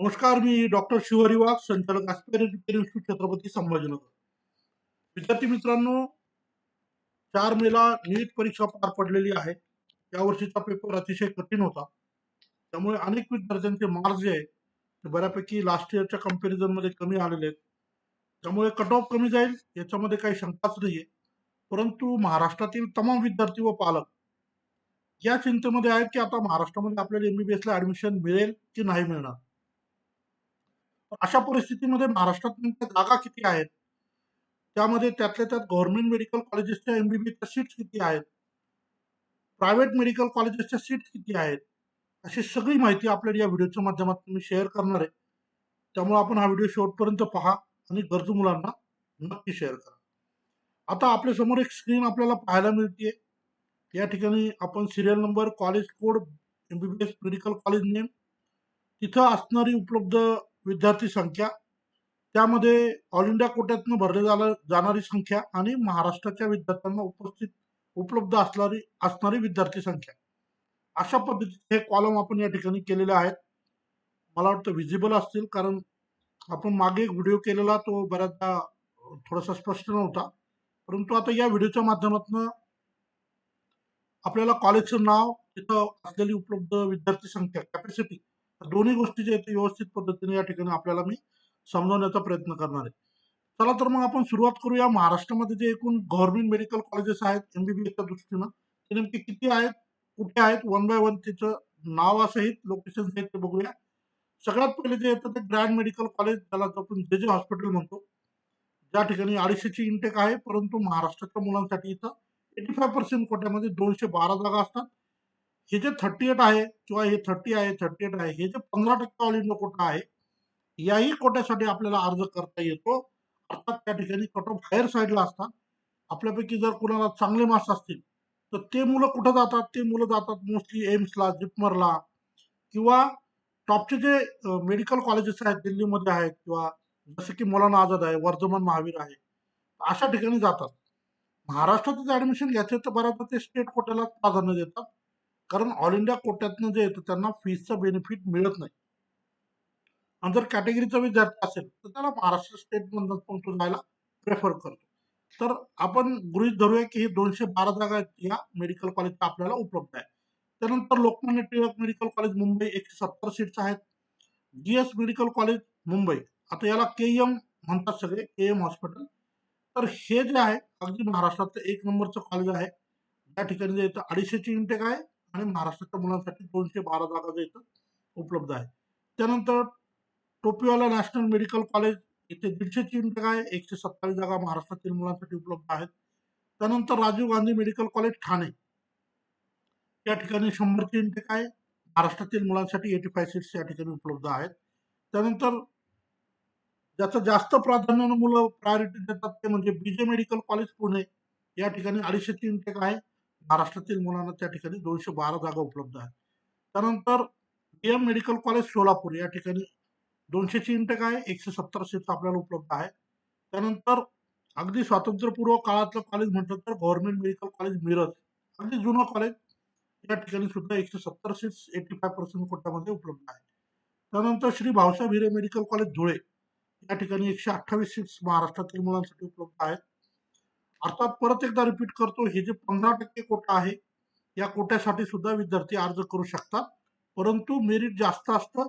नमस्कार मी डॉक्टर शिवहरी वाघ संचालक education institute Chhatrapati Sambhajinagar. विद्यार्थी मित्रांनो चार मेला नीट परीक्षा पार पडलेली आहे. या वर्षीचा पेपर अतिशय कठीण होता. त्यामुळे अनेक विद्यार्थ्यांचे मार्क्स जे आहे ते बऱ्यापैकी लास्ट इयरच्या कंपॅरिझनमध्ये कमी आलेले आहेत. त्यामुळे कट ऑफ कमी जाईल याच्यामध्ये काही शंकाच नाहीये. परंतु महाराष्ट्रातील तमाम विद्यार्थी व पालक या चिंतेमध्ये आहेत की आता महाराष्ट्रामध्ये आपल्याला एमबीबीएस ला ऍडमिशन मिळेल की नाही मिळणार? अशा परिस्थितीमध्ये महाराष्ट्रात नेमक्या जागा किती आहेत? त्यामध्ये त्यातल्या त्यात गव्हर्नमेंट मेडिकल कॉलेजेसच्या एमबीबीच्या सीट्स किती आहेत? प्रायव्हेट मेडिकल कॉलेजेसच्या सीट्स किती आहेत? अशी सगळी माहिती आपल्याला या व्हिडिओच्या माध्यमातून मी शेअर करणार आहे. त्यामुळे आपण हा व्हिडिओ शेवटपर्यंत पहा आणि गरजू मुलांना नक्की शेअर करा. आता आपल्यासमोर एक स्क्रीन आपल्याला पाहायला मिळते या ठिकाणी आपण serial number college code MBBS medical college name तिथं असणारी उपलब्ध विद्यार्थी संख्या. त्यामध्ये ऑल इंडिया कोट्यातनं भरले जाणार जाणारी संख्या आणि महाराष्ट्राच्या विद्यार्थ्यांना उपस्थित उपलब्ध असणारी असणारी विद्यार्थी संख्या. अशा पद्धतीचे हे कॉलम आपण या ठिकाणी केलेले आहेत. मला वाटतं विजिबल असतील कारण आपण मागे एक व्हिडिओ केलेला तो बऱ्याचदा थोडासा स्पष्ट नव्हता. परंतु आता या व्हिडिओच्या माध्यमातून आपल्याला कॉलेजचं नाव तिथं असलेली उपलब्ध विद्यार्थी संख्या कॅपॅसिटी दोन्ही गोष्टी जे आहेत व्यवस्थित पद्धतीने या ठिकाणी आपल्याला मी समजवण्याचा प्रयत्न करणार आहे. चला तर मग आपण सुरुवात करूया. महाराष्ट्रामध्ये जे एकूण गव्हर्नमेंट मेडिकल कॉलेजेस आहेत एमबीबीएसच्या दृष्टीनं ते नेमके किती आहेत कुठे आहेत? वन बाय वन त्याचं नावासहित लोकेशन सहित ते बघूया. सगळ्यात पहिले जे येतं ते ग्रँड मेडिकल कॉलेज त्याला आपण जे जे हॉस्पिटल म्हणतो ज्या ठिकाणी अडीचशेची इंटेक आहे परंतु महाराष्ट्राच्या मुलांसाठी इथं एटी फाय पर्सेंट कोट्यामध्ये दोनशे बारा जागा असतात. हे जे थर्टी एट आहे किंवा हे थर्टी आहे थर्टी एट आहे हे जे पंधरा टक्के ऑल इंडिया कोटा आहे याही कोट्यासाठी आपल्याला अर्ज करता येतो. अर्थात त्या ठिकाणी कट ऑफ हायर साईडला असतात. आपल्यापैकी जर कुणाला चांगले मार्क्स असतील तर ते मुलं कुठं जातात? ते मुलं जातात मोस्टली एम्सला जिपमरला किंवा टॉपचे जे मेडिकल कॉलेजेस आहेत दिल्लीमध्ये आहेत किंवा जसं की मौलाना आझाद आहे वर्धमान महावीर आहे अशा ठिकाणी जातात. महाराष्ट्रातच ऍडमिशन घ्यायचे तर बऱ्याचदा ते स्टेट कोट्याला प्राधान्य देतात. कारण ऑल इंडिया कोट्यातनं जे येतं त्यांना फीजचं बेनिफिट मिळत नाही. आणि जर कॅटेगरीचा विद्यार्थी असेल तर त्याला महाराष्ट्र स्टेट मधून पण तो जायला प्रेफर करतो. तर आपण गृहित धरूया की हे दोनशे बारा जागा या मेडिकल कॉलेजच्या आपल्याला उपलब्ध आहे त्यानंतर लोकमान्य टिळक मेडिकल कॉलेज मुंबई एकशे सत्तर सीट्स आहेत. GS medical college Mumbai. आता याला के एम म्हणतात सगळे के एम हॉस्पिटल तर हे जे आहे अगदी महाराष्ट्रातलं एक नंबरचं कॉलेज आहे. त्या ठिकाणी जे येतं अडीचशेची इंटेक आहे. आणि महाराष्ट्राच्या मुलांसाठी दोनशे बारा जागा जे इथं उपलब्ध आहे त्यानंतर टोपीवाला नॅशनल मेडिकल कॉलेज इथे दीडशे तीन जागा आहे एकशे सत्तावीस जागा महाराष्ट्रातील मुलांसाठी उपलब्ध आहेत. त्यानंतर राजीव गांधी मेडिकल कॉलेज ठाणे. या ठिकाणी शंभरची इंटेक आहे. महाराष्ट्रातील मुलांसाठी एटी फाय सीट्स या ठिकाणी उपलब्ध आहेत. त्यानंतर ज्याचं जास्त प्राधान्यानं मुलं प्रायोरिटी देतात ते म्हणजे बीजे मेडिकल कॉलेज पुणे. या ठिकाणी अडीचशेची इंटेक आहे. महाराष्ट्रातील मुलांना त्या ठिकाणी दोनशे बारा जागा उपलब्ध आहेत. त्यानंतर डीएम मेडिकल कॉलेज सोलापूर या ठिकाणी दोनशेची इंटेक आहे एकशे सत्तर सीट आपल्याला उपलब्ध आहे त्यानंतर अगदी स्वातंत्र्यपूर्व काळातलं कॉलेज म्हटलं तर गव्हर्नमेंट मेडिकल कॉलेज मिरज अगदी जुनं कॉलेज या ठिकाणी सुद्धा एकशे सत्तर सीट्स एटी फाय पर्सेंट कोट्यामध्ये उपलब्ध आहे त्यानंतर श्री भाऊसाहेब हिरे मेडिकल कॉलेज धुळे या ठिकाणी एकशे अठ्ठावीस सीट्स महाराष्ट्रातील मुलांसाठी उपलब्ध आहेत. अर्थात परत एकदा रिपीट करतो हे जे पंधरा टक्के कोटा आहे या कोट्यासाठी सुद्धा विद्यार्थी अर्ज करू शकतात. परंतु मेरिट जास्त असतं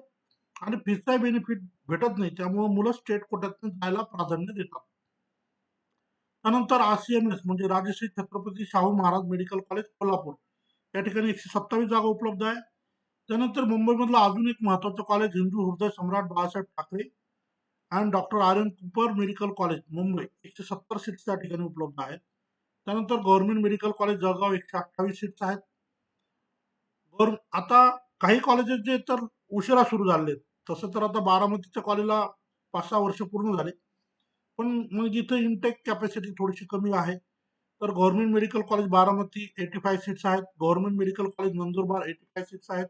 आणि फीचा बेनिफिट भेटत नाही त्यामुळे मुलं स्टेट कोट्यातून जायला प्राधान्य देतात. त्यानंतर आरसीएमएस म्हणजे राजश्री छत्रपती शाहू महाराज मेडिकल कॉलेज कोल्हापूर. या ठिकाणी एकशे सत्तावीस जागा उपलब्ध आहे. त्यानंतर मुंबईमधलं अजून एक महत्वाचं college Hindu Hriday Samrat Balasaheb Thackeray. And doctor R N Cooper medical college Mumbai. एकशे सत्तर सीट्स त्या ठिकाणी उपलब्ध आहेत. त्यानंतर गव्हर्नमेंट मेडिकल कॉलेज जळगाव एकशे अठ्ठावीस सीट्स आहेत. आता काही कॉलेजेस जे तर उशिरा सुरू झाले तसं तर आता बारामतीच्या कॉलेजला पाच सहा वर्ष पूर्ण झाले. पण मग जिथे इनटेक कॅपॅसिटी थोडीशी कमी आहे. तर government medical college Baramati eighty five seats आहेत. Government medical college Nandurbar eighty five seats आहेत.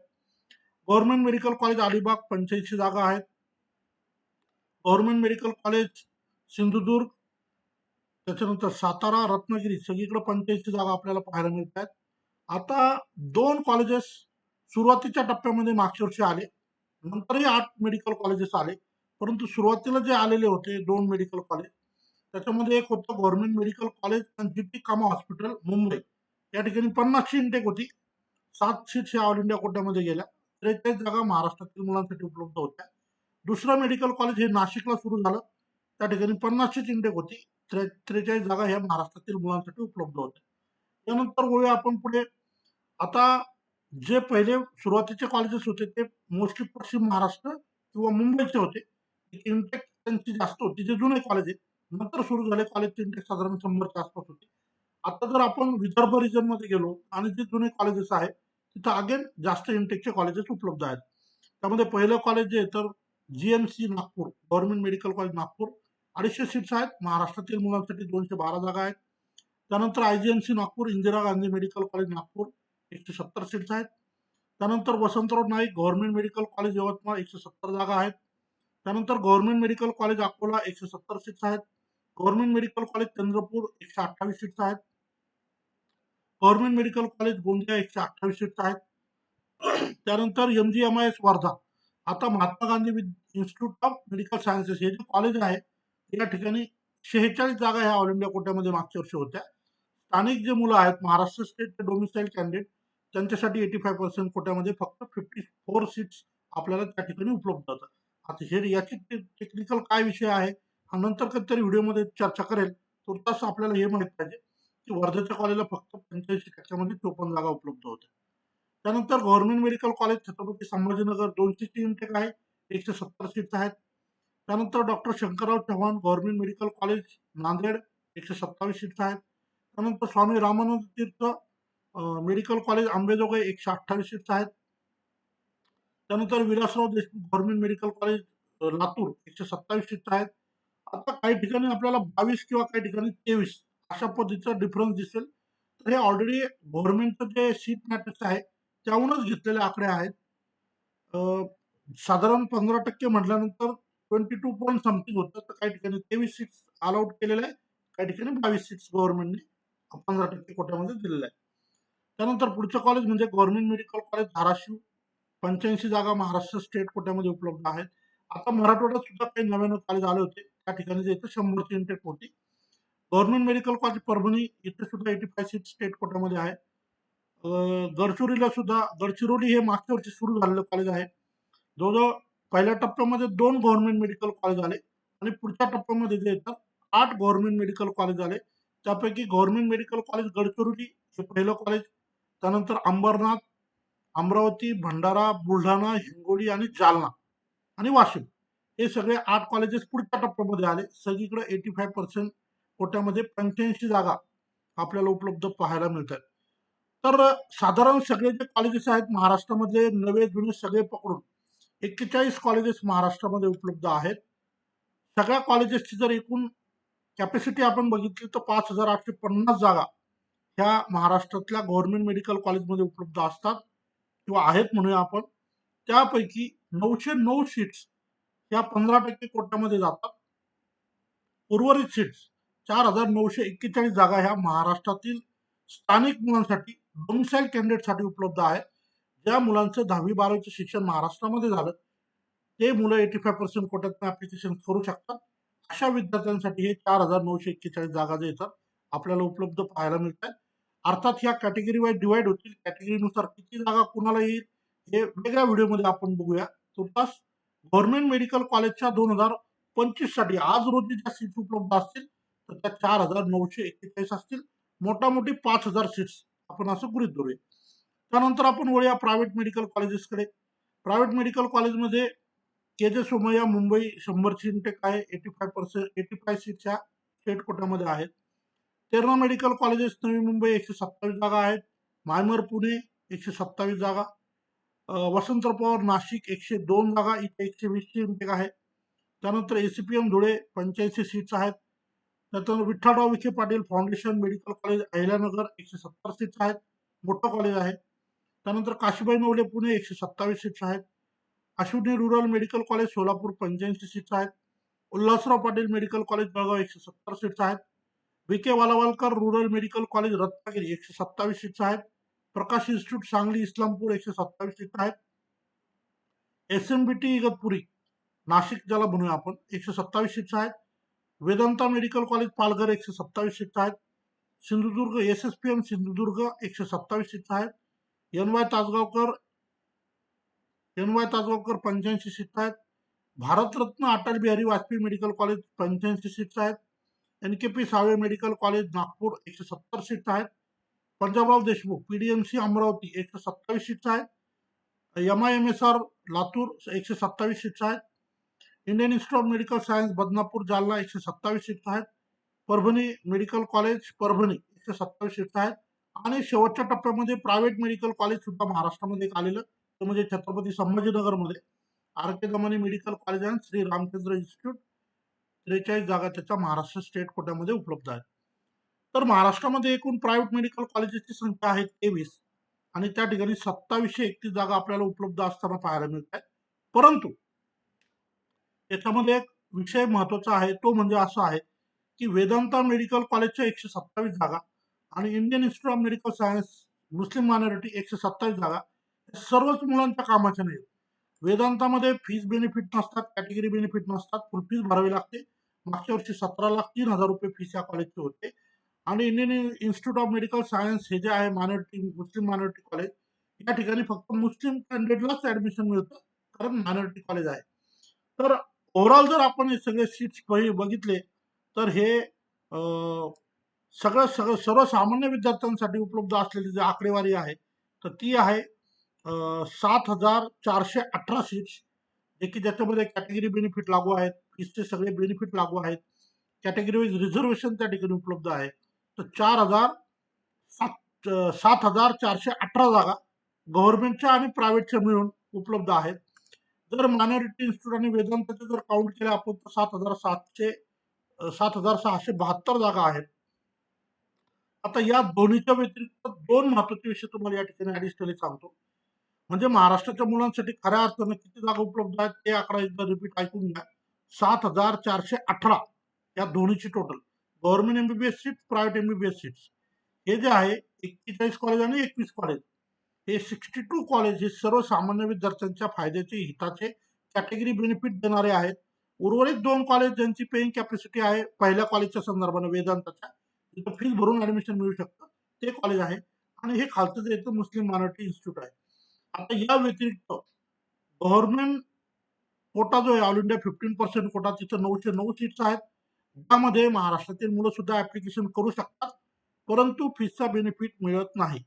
गव्हर्नमेंट मेडिकल कॉलेज अलिबाग पंच्याऐंशी जागा आहेत. गव्हर्नमेंट मेडिकल कॉलेज सिंधुदुर्ग त्याच्यानंतर सातारा रत्नागिरी सगळीकडे पंच्याऐंशी जागा आपल्याला पाहायला मिळत आहेत आता दोन कॉलेजेस सुरुवातीच्या टप्प्यामध्ये मागच्या वर्षी आले. नंतरही आठ मेडिकल कॉलेजेस आले. परंतु सुरुवातीला जे आलेले होते दोन मेडिकल कॉलेज त्याच्यामध्ये एक होतं गव्हर्नमेंट मेडिकल कॉलेज आणि G P Cama hospital Mumbai. या ठिकाणी पन्नासची इंटेक होती. सात सीट्स या ऑल इंडिया कोट्यामध्ये गेल्या. त्रेचाळीस जागा महाराष्ट्रातील मुलांसाठी उपलब्ध होत्या. दुसरं मेडिकल कॉलेज हे नाशिकला सुरू झालं. त्या ठिकाणी पन्नासशेच इंटेक होती. त्रे त्रेचाळीस जागा ह्या महाराष्ट्रातील मुलांसाठी उपलब्ध होत्या. त्यानंतर वळूया आपण पुढे. आता जे पहिले सुरुवातीचे कॉलेजेस होते ते मोस्टली पश्चिम महाराष्ट्र किंवा मुंबईचे होते. इंटेक त्यांची जास्त होती जे जुने कॉलेज आहेत. नंतर सुरू झाले कॉलेजचे इंटेक साधारण शंभरच्या आसपास होते. आता जर आपण विदर्भ रिजनमध्ये गेलो आणि जे जुने कॉलेजेस आहेत तिथं अगेन जास्त इंटेकचे कॉलेजेस उपलब्ध आहेत. त्यामध्ये पहिलं कॉलेज जे तर GMC Nagpur government medical college Nagpur अडीचशे सीट्स आहेत. महाराष्ट्रातील मुलांसाठी दोनशे बारा जागा आहेत. त्यानंतर IGMC Nagpur Indira Gandhi medical college Nagpur एकशे सत्तर सीट्स आहेत. त्यानंतर Vasantrao Naik government medical college Yavatmal एकशे सत्तर जागा आहेत. त्यानंतर गव्हर्नमेंट मेडिकल कॉलेज अकोला एकशे सत्तर सीट्स आहेत. गव्हर्नमेंट मेडिकल कॉलेज चंद्रपूर एकशे अठ्ठावीस सीट्स आहेत. गव्हर्नमेंट मेडिकल कॉलेज गोंदिया एकशे अठ्ठावीस सीट्स आहेत. त्यानंतर M G M I S Wardha. आता Mahatma Gandhi institute of medical sciences हे जे कॉलेज आहे या ठिकाणी शेहेचाळीस जागा ह्या ऑल इंडिया कोट्यामध्ये मागच्या वर्षी होत्या. स्थानिक जे मुलं आहेत महाराष्ट्र स्टेट डोमिसाईल कॅन्डिडेट त्यांच्यासाठी एटी फाय पर्सेंट कोट्यामध्ये फक्त फिफ्टी फोर सीट्स आपल्याला त्या ठिकाणी उपलब्ध होतात. आता हे याची टेक्निकल काय विषय आहे हा नंतर कधीतरी व्हिडिओमध्ये चर्चा करेल. तुर्तास आपल्याला हे माहीत पाहिजे की वर्ध्याच्या कॉलेजला फक्त पंच्याऐंशी टक्क्यामध्ये चोपन्न जागा उपलब्ध होत्या. त्यानंतर government medical college Chhatrapati Sambhajinagar दोनशे तीन टेक आहे. एकशे सत्तर सीट्स आहेत. त्यानंतर doctor Shankarrao Chavan government medical college Nanded एकशे सत्तावीस सीट्स आहेत. त्यानंतर स्वामी रामानंद तीर्थ मेडिकल कॉलेज आंबेजोगाई एकशे अठ्ठावीस सीट्स आहेत. त्यानंतर Vilasrao Deshmukh government medical college Latur एकशे सत्तावीस सीट्स आहेत. आता काही ठिकाणी आपल्याला बावीस किंवा काही ठिकाणी तेवीस अशा पद्धतीचा डिफरन्स दिसेल. तर हे ऑलरेडी गव्हर्नमेंटचं जे सीट मॅट्रिक्स आहे त्याहूनच घेतलेले आकडे आहेत. साधारण पंधरा टक्के म्हटल्यानंतर ट्वेंटी टू पॉईंट समथिंग होतं. तर काही ठिकाणी तेवीस सीट्स आउट केलेलं आहे. काही ठिकाणी बावीस सीट्स गव्हर्नमेंटने पंधरा टक्के कोट्यामध्ये दिलेलं आहे. त्यानंतर पुढचं कॉलेज म्हणजे गव्हर्नमेंट मेडिकल कॉलेज धाराशिव. पंच्याऐंशी जागा महाराष्ट्र स्टेट कोट्यामध्ये उपलब्ध आहेत. आता मराठवाड्यात सुद्धा काही नव्यानं कॉलेज आले होते. त्या ठिकाणी जे इथं शंभरची इंटेक होती. गव्हर्नमेंट मेडिकल कॉलेज परभणी इथे सुद्धा एटी फाय सीट स्टेट कोट्यामध्ये आहे. गडचिरोलीला सुद्धा गडचिरोली हे मागच्या वर्षी सुरू झालेलं कॉलेज आहे. जवळजवळ पहिल्या टप्प्यामध्ये दोन गव्हर्नमेंट मेडिकल कॉलेज आले आणि पुढच्या टप्प्यामध्ये जे येतात आठ गव्हर्नमेंट मेडिकल कॉलेज आले. त्यापैकी गव्हर्नमेंट मेडिकल कॉलेज गडचिरोली हे पहिलं कॉलेज त्यानंतर अंबरनाथ अमरावती भंडारा बुलढाणा हिंगोली आणि जालना आणि वाशिम. हे सगळे आठ कॉलेजेस पुढच्या टप्प्यामध्ये आले. सगळीकडे एटी फाय पर्सेंट कोट्यामध्ये पंच्याऐंशी जागा आपल्याला उपलब्ध पाहायला मिळतात. तर साधारण सगळे जे कॉलेजेस आहेत महाराष्ट्रामध्ये नवे जुने सगळे पकडून एक्केचाळीस कॉलेजेस महाराष्ट्रामध्ये उपलब्ध आहेत. सगळ्या कॉलेजेसची जर एकूण कॅपॅसिटी आपण बघितली तर पाच हजार आठशे पन्नास जागा ह्या महाराष्ट्रातल्या गव्हर्नमेंट मेडिकल कॉलेजमध्ये उपलब्ध असतात किंवा आहेत म्हणूया आपण. त्यापैकी नऊशे नऊ सीट्स ह्या पंधरा टक्के कोट्यामध्ये जातात. उर्वरित सीट्स चार हजार नऊशे एक्केचाळीस जागा ह्या महाराष्ट्रातील स्थानिक मुलांसाठी डोमिसाईल कॅन्डिडेटसाठी उपलब्ध आहेत. ज्या मुलांचं दहावी बारावीचं शिक्षण महाराष्ट्रामध्ये झालं ते मुलं एटी फाय पर्सेंट कोट्यात ऍप्लिकेशन करू शकतात. अशा विद्यार्थ्यांसाठी हे चार हजार नऊशे एक्केचाळीस जागा जे येतात आपल्याला उपलब्ध पाहायला मिळत आहेत अर्थात ह्या कॅटेगरी वाईज डिवाइड होतील. कॅटेगरीनुसार किती जागा कुणाला येईल हे वेगळ्या व्हिडिओमध्ये आपण बघूया. तुर्तास गव्हर्नमेंट मेडिकल कॉलेजच्या दोन हजार पंचवीससाठी आज रोजी ज्या सीट्स उपलब्ध असतील तर त्या चार हजार नऊशे एक्केचाळीस असतील. मोठामोठी पाच हजार सीट्स आपण असं गृहित धरूया. त्यानंतर आपण वळूया प्रायव्हेट मेडिकल कॉलेजेसकडे प्रायव्हेट मेडिकल कॉलेजमध्ये के जे सोमय्या मुंबई शंभर सिंटेक आहे eighty five percent eighty five सीटच्या स्टेट कोट्यामध्ये आहेत. तेरणा मेडिकल कॉलेजेस नवी मुंबई एकशे सत्तावीस जागा आहेत. मायमर पुणे एकशे सत्तावीस जागा. वसंतराव पवार नाशिक एकशे दोन जागा इथे एकशे वीसची इंटेक आहे. त्यानंतर एसीपीएम धुळे पंच्याऐंशी सीट्स आहेत. त्यानंतर Vitthalrao Vikhe Patil foundation medical college Ahilyanagar एकशे सत्तर सीट्स आहेत. मोठं कॉलेज आहे. त्यानंतर काशीबाई नवले पुणे एकशे सत्तावीस सीट्स आहेत. Ashwini rural medical college Solapur पंच्याऐंशी सीट्स आहेत. उल्हासराव पाटील मेडिकल कॉलेज बेळगाव एकशे सत्तर सीट्स आहेत. V K Walawalkar rural medical college Ratnagiri एकशे सत्तावीस सीट्स आहेत. प्रकाश इन्स्टिट्यूट सांगली इस्लामपूर एकशे सत्तावीस सीट्स आहेत. S M B T Igatpuri Nashik ज्याला म्हणूया आपण एकशे सत्तावीस सीट्स आहेत. वेदांता मेडिकल कॉलेज पालघर एकशे सत्तावीस सीट्स आहेत. Sindhudurg S S P M Sindhudurg एकशे सत्तावीस सीट्स आहेत. N Y Tasgaonkar N Y Tasgaonkar पंच्याऐंशी आहेत. भारतरत्न अटल बिहारी वाजपेयी मेडिकल कॉलेज पंच्याऐंशी सीट्स आहेत. N K P Save medical college Nagpur एकशे सत्तर सीट्स आहेत. पंजाबराव देशमुख पीडीएमसी अमरावती एकशे सत्तावीस सीट्स आहेत. M I M S R Latur एकशे सत्तावीस सीट्स आहेत. Indian institute of medical science Badnapur, Jalna एकशे सत्तावीस सीट्स आहेत. परभणी मेडिकल कॉलेज परभणी एकशे सत्तावीस सीट्स आहेत. आणि शेवटच्या टप्प्यामध्ये प्रायव्हेट मेडिकल कॉलेज सुद्धा महाराष्ट्रामध्ये एक आलेलं ते म्हणजे Chhatrapati संभाजीनगरमध्ये. R K Damani medical college आणि श्री रामचंद्र इन्स्टिट्यूट त्रेचाळीस जागा त्याच्या महाराष्ट्र स्टेट कोट्यामध्ये उपलब्ध आहेत. तर महाराष्ट्रामध्ये एकूण प्रायव्हेट मेडिकल कॉलेजेसची संख्या आहे तेवीस आणि त्या ठिकाणी सत्तावीसशे एकतीस जागा आपल्याला उपलब्ध असताना पाहायला मिळत आहेत परंतु याच्यामध्ये एक विषय महत्त्वाचा आहे तो म्हणजे असा आहे की वेदांता मेडिकल कॉलेजच्या एकशे सत्तावीस जागा आणि Indian institute of medical science Muslim minority एकशे सत्तावीस जागा सर्वच मुलांच्या कामाच्या नाहीत वेदांतामध्ये फीस बेनिफिट नसतात कॅटेगरी बेनिफिट नसतात फुल फीस भरावी लागते. मागच्या वर्षी सतरा लाख तीन हजार रुपये फीस या कॉलेजचे होते. आणि Indian institute of medical science हे जे आहे मायनॉरिटी मुस्लिम मायनॉरिटी कॉलेज या ठिकाणी फक्त मुस्लिम कॅन्डिडेटलाच ऍडमिशन मिळतं कारण मायनॉरिटी कॉलेज आहे. तर ओव्हरऑल जर आपण हे सगळे सीट्स बघितले तर हे सगळं सगळं सर्वसामान्य विद्यार्थ्यांसाठी उपलब्ध असलेली जी आकडेवारी आहे तर ती आहे सात हजार चारशे अठरा सीट्स जे की ज्याच्यामध्ये कॅटेगरी बेनिफिट लागू आहेत फीसचे सगळे बेनिफिट लागू आहेत. कॅटेगरी वाईज रिझर्वेशन त्या ठिकाणी उपलब्ध आहे. तर चार हजार सात सात हजार चारशे अठरा जागा गव्हर्नमेंटच्या आणि प्रायव्हेटच्या मिळून उपलब्ध आहेत. जर मायनॉरिटी इन्स्टिट्यूट आणि वेदांताचे जर काउंट केले आपण तर सात हजार सातशे सात हजार सहाशे बहात्तर जागा आहेत. आता या दोन्हीच्या व्यतिरिक्त दोन महत्त्वाचे विषय तुम्हाला या ठिकाणी ऍडिशनली सांगतो. म्हणजे महाराष्ट्राच्या मुलांसाठी खऱ्या अर्थानं किती जागा उपलब्ध आहेत ते आकडा एकदा रिपीट ऐकून घ्या. सात हजार चारशे अठरा या दोन्हीची total government MBBS seat private MBBS seats हे जे आहे एक्केचाळीस कॉलेज आणि एकवीस कॉलेज हे सिक्स्टी टू कॉलेज हे सर्वसामान्य विद्यार्थ्यांच्या फायद्याचे हिताचे कॅटेगरी बेनिफिट देणारे आहेत. उर्वरित दोन कॉलेज ज्यांची पेईंग कॅपॅसिटी आहे पहिल्या कॉलेजच्या संदर्भाने वेदांताच्या तिथं फीस भरून ऍडमिशन मिळू शकतं. ते कॉलेज आहे. आणि हे खालचं जे येतं मुस्लिम मायनॉरिटी इन्स्टिट्यूट आहे. आता या व्यतिरिक्त गव्हर्नमेंट कोटा जो आहे all India fifteen percent quota तिथं नऊशे नऊ सीट्स आहेत. त्यामध्ये महाराष्ट्रातील मुलं सुद्धा ऍप्लिकेशन करू शकतात. परंतु फीसचा बेनिफिट मिळत नाही.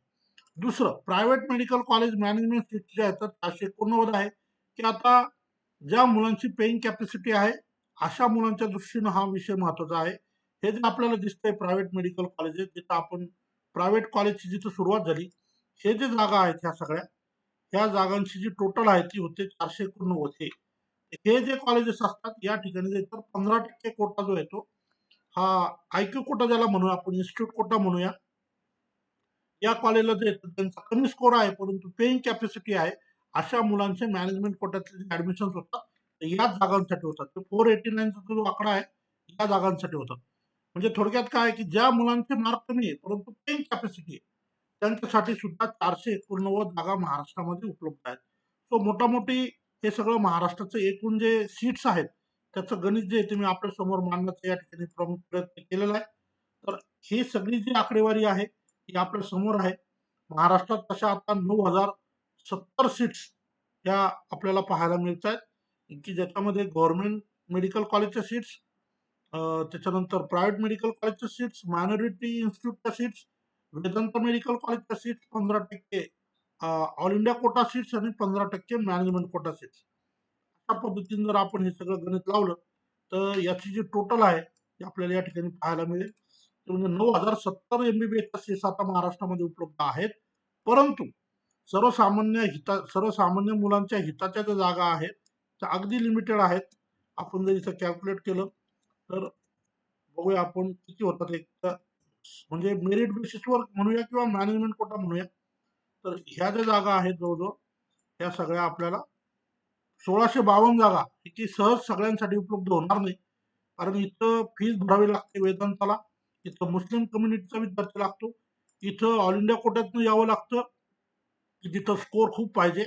दुसरं private medical college management seat जे आहेत तर चारशे एकोणनव्वद आहे. की आता ज्या मुलांची पेइंग कॅपॅसिटी आहे अशा मुलांच्या दृष्टीनं हा विषय महत्त्वाचा आहे. हे जे आपल्याला दिसतंय प्रायव्हेट मेडिकल कॉलेजेस जिथं आपण प्रायव्हेट कॉलेजची जिथं सुरुवात झाली हे जे जागा आहेत ह्या सगळ्या ह्या जागांची जी टोटल आहे ती होते चारशे एकोणनव्वद हे. हे जे कॉलेजेस असतात या ठिकाणी तर पंधरा टक्के कोटा जो येतो हा आयक्यू कोटा ज्याला म्हणूया आपण इन्स्टिट्यूट कोटा म्हणूया या कॉलेजला जे येतं त्यांचा कमी स्कोर आहे परंतु पेईंग कॅपॅसिटी आहे अशा मुलांचे मॅनेजमेंट कोट्यातले ऍडमिशन होतात याच जागांसाठी होतात. फोर एटी नाईनचा जो आकडा आहे या जागांसाठी होतात. म्हणजे थोडक्यात काय आहे की ज्या मुलांचे मार्क कमी आहे परंतु पेन कॅपॅसिटी आहे त्यांच्यासाठी सुद्धा चारशे एकोणनव्वद जागा महाराष्ट्रामध्ये उपलब्ध आहेत. सो मोठामोठी हे सगळं महाराष्ट्राचं एकूण जे सीट्स आहेत त्याचं गणित जे आहे ते मी आपल्यासमोर मांडण्याचा या ठिकाणी प्रमुख प्रयत्न केलेला आहे. तर ही सगळी जी आकडेवारी आहे ही आपल्यासमोर आहे. महाराष्ट्रात तशा आता नऊ हजार सत्तर सीट्स ह्या आपल्याला पाहायला मिळत आहेत की ज्याच्यामध्ये गव्हर्नमेंट मेडिकल कॉलेजच्या सीट्स त्याच्यानंतर प्रायव्हेट मेडिकल कॉलेजच्या सीट्स मायनॉरिटी इन्स्टिट्यूटच्या सीट्स वेदांत मेडिकल कॉलेजच्या सीट्स पंधरा टक्के ऑल इंडिया कोटा सीट्स आणि पंधरा टक्के मॅनेजमेंट कोटा सीट्स. अशा पद्धतीने जर आपण हे सगळं गणित लावलं तर याची जी टोटल आहे ती आपल्याला या ठिकाणी पाहायला मिळेल. ते म्हणजे नऊ हजार सत्तर एमबीबीएसच्या सीट्स आता महाराष्ट्रामध्ये उपलब्ध आहेत. परंतु सर्वसामान्य हिता सर्वसामान्य मुलांच्या हिताच्या ज्या जागा आहेत त्या अगदी लिमिटेड आहेत. आपण जर इथं कॅल्क्युलेट केलं तर बघूया आपण किती होतात एक म्हणजे मेरिट बेसिसवर म्हणूया किंवा मॅनेजमेंट कोटा म्हणूया. तर ह्या ज्या जागा आहेत जवळजवळ ह्या सगळ्या आपल्याला सोळाशे बावन्न जागा ही सहज सगळ्यांसाठी उपलब्ध होणार नाही. कारण इथं फीज भरावी लागते वेदांताला इथं मुस्लिम कम्युनिटीचा विद्यार्थी लागतो इथं ऑल इंडिया कोट्यातनं यावं लागतं की जिथं स्कोर खूप पाहिजे.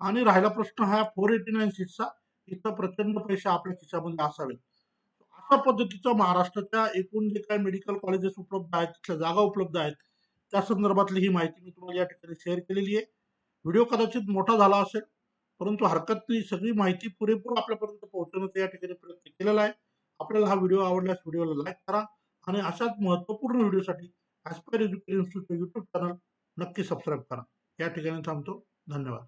आणि राहिला प्रश्न हा फोर एटी नाईन सीटचा इथं प्रचंड पैसे आपल्या खिशामध्ये असावे अशा पद्धतीचं महाराष्ट्राच्या एकूण जे काही मेडिकल कॉलेजेस उपलब्ध आहेत तिथल्या जागा उपलब्ध आहेत त्या संदर्भातली ही माहिती मी तुम्हाला या ठिकाणी शेअर केलेली आहे. व्हिडिओ कदाचित मोठा झाला असेल परंतु हरकत नाही सगळी माहिती पुरेपूर आपल्यापर्यंत पोहोचवण्याचा या ठिकाणी प्रयत्न केलेला आहे. आपल्याला हा व्हिडिओ आवडल्यास व्हिडिओला लाईक करा आणि अशाच महत्त्वपूर्ण व्हिडिओसाठी aspire education institute YouTube channel नक्की सबस्क्राईब करा. या ठिकाणी थांबतो. धन्यवाद.